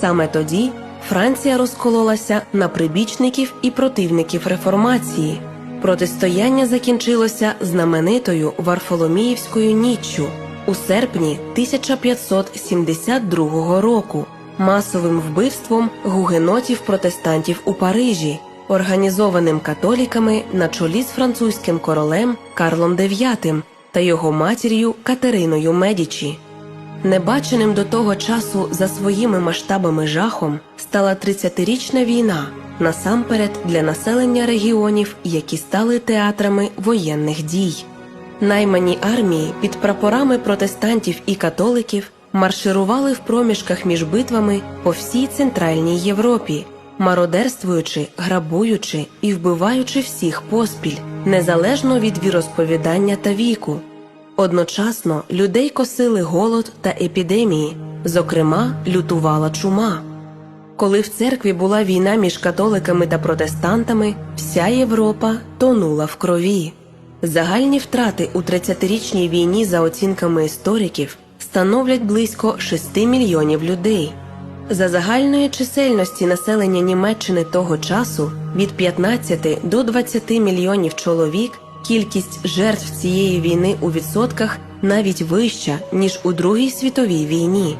Саме тоді Франція розкололася на прибічників і противників реформації. Протистояння закінчилося знаменитою Варфоломіївською ніччю у серпні 1572 року масовим вбивством гугенотів-протестантів у Парижі, організованим католіками на чолі з французьким королем Карлом IX та його матір'ю Катериною Медічі. Небаченим до того часу за своїми масштабами жахом стала 30-річна війна, насамперед для населення регіонів, які стали театрами воєнних дій. Наймані армії під прапорами протестантів і католиків марширували в проміжках між битвами по всій Центральній Європі, мародерствуючи, грабуючи і вбиваючи всіх поспіль, незалежно від віросповідання та віку. Одночасно людей косили голод та епідемії, зокрема, лютувала чума. Коли в церкві була війна між католиками та протестантами, вся Європа тонула в крові. Загальні втрати у 30-річній війні, за оцінками істориків, становлять близько 6 мільйонів людей. За загальної чисельності населення Німеччини того часу від 15 до 20 мільйонів чоловік кількість жертв цієї війни у відсотках навіть вища, ніж у Другій світовій війні.